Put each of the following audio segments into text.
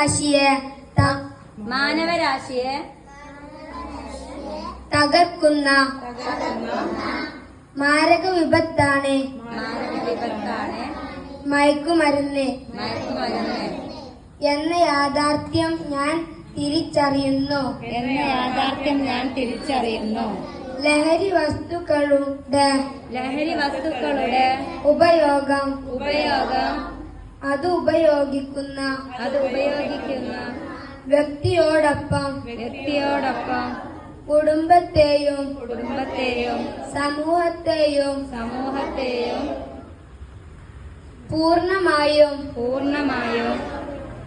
മാനവരാശിയെ മാനവരാശിയെ തകർക്കുന്ന മാരക വിപത്താണ് മയക്കുമരുന്ന്. എന്ന യാഥാർത്ഥ്യം ഞാൻ തിരിച്ചറിയുന്നു. എന്ന യാഥാർത്ഥ്യം ഞാൻ തിരിച്ചറിയുന്നു. ലഹരി വസ്തുക്കളുടെ ലഹരി വസ്തുക്കളുടെ ഉപയോഗം ഉപയോഗം അത് ഉപയോഗിക്കുന്ന അത് ഉപയോഗിക്കുന്ന വ്യക്തിയോടൊപ്പം വ്യക്തിയോടൊപ്പം കുടുംബത്തെയും കുടുംബത്തെയും സമൂഹത്തെയും സമൂഹത്തെയും പൂർണമായും പൂർണമായും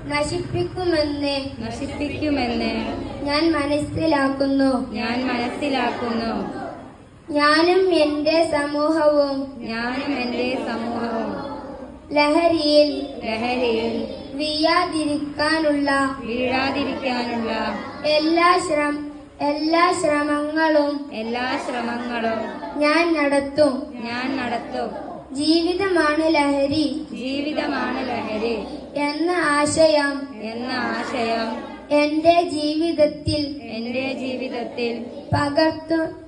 നശിപ്പിക്കുമെന്ന് നശിപ്പിക്കുമെന്ന് ഞാൻ മനസ്സിലാക്കുന്നു. ഞാൻ മനസ്സിലാക്കുന്നു. ഞാനും എന്റെ സമൂഹവും ഞാനും എന്റെ സമൂഹവും ലഹരിയിൽ ലഹരിയിൽ വീഴാതിരിക്കാനുള്ള വീഴാതിരിക്കാനുള്ള എല്ലാ ശ്രമ എല്ലാ ശ്രമങ്ങളും എല്ലാ ശ്രമങ്ങളും ഞാൻ നടത്തും. ഞാൻ നടത്തും. ജീവിതമാണ് ലഹരി ജീവിതമാണ് ലഹരി എന്ന ആശയം എന്ന ആശയം എന്റെ ജീവിതത്തിൽ എന്റെ ജീവിതത്തിൽ പകർത്തു.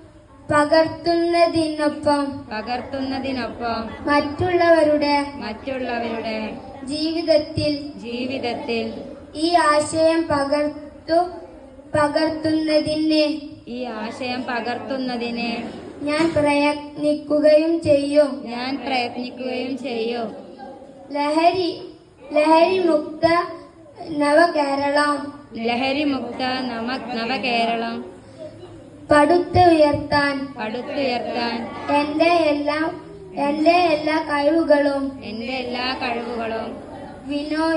പകർത്തുന്നതിനൊപ്പം പകർത്തുന്നതിനൊപ്പം മറ്റുള്ളവരുടെ മറ്റുള്ളവരുടെ ജീവിതത്തിൽ ജീവിതത്തിൽ ഈ ആശയം പകർത്തു പകർത്തുന്നതിന് ഈ ആശയം പകർത്തുന്നതിന് ഞാൻ പ്രയത്നിക്കുകയും ചെയ്യും. ഞാൻ പ്രയത്നിക്കുകയും ചെയ്യും. ലഹരി ലഹരി മുക്ത നവകേരളം. ലഹരി മുക്ത നവ നവകേരളം. പടുത്തുയർത്താൻ പടുത്തുയർത്താൻ എന്റെ എല്ലാ എന്റെ എല്ലാ കഴിവുകളും എന്റെ എല്ലാ കഴിവുകളും വിനോ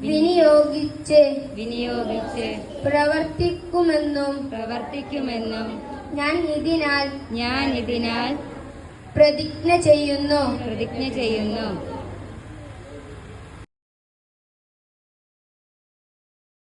വിനിയോഗിച്ച് വിനിയോഗിച്ച് പ്രവർത്തിക്കുമെന്നും പ്രവർത്തിക്കുമെന്നും ഞാൻ ഇതിനാൽ ഞാൻ ഇതിനാൽ പ്രതിജ്ഞ ചെയ്യുന്നു. പ്രതിജ്ഞ ചെയ്യുന്നു.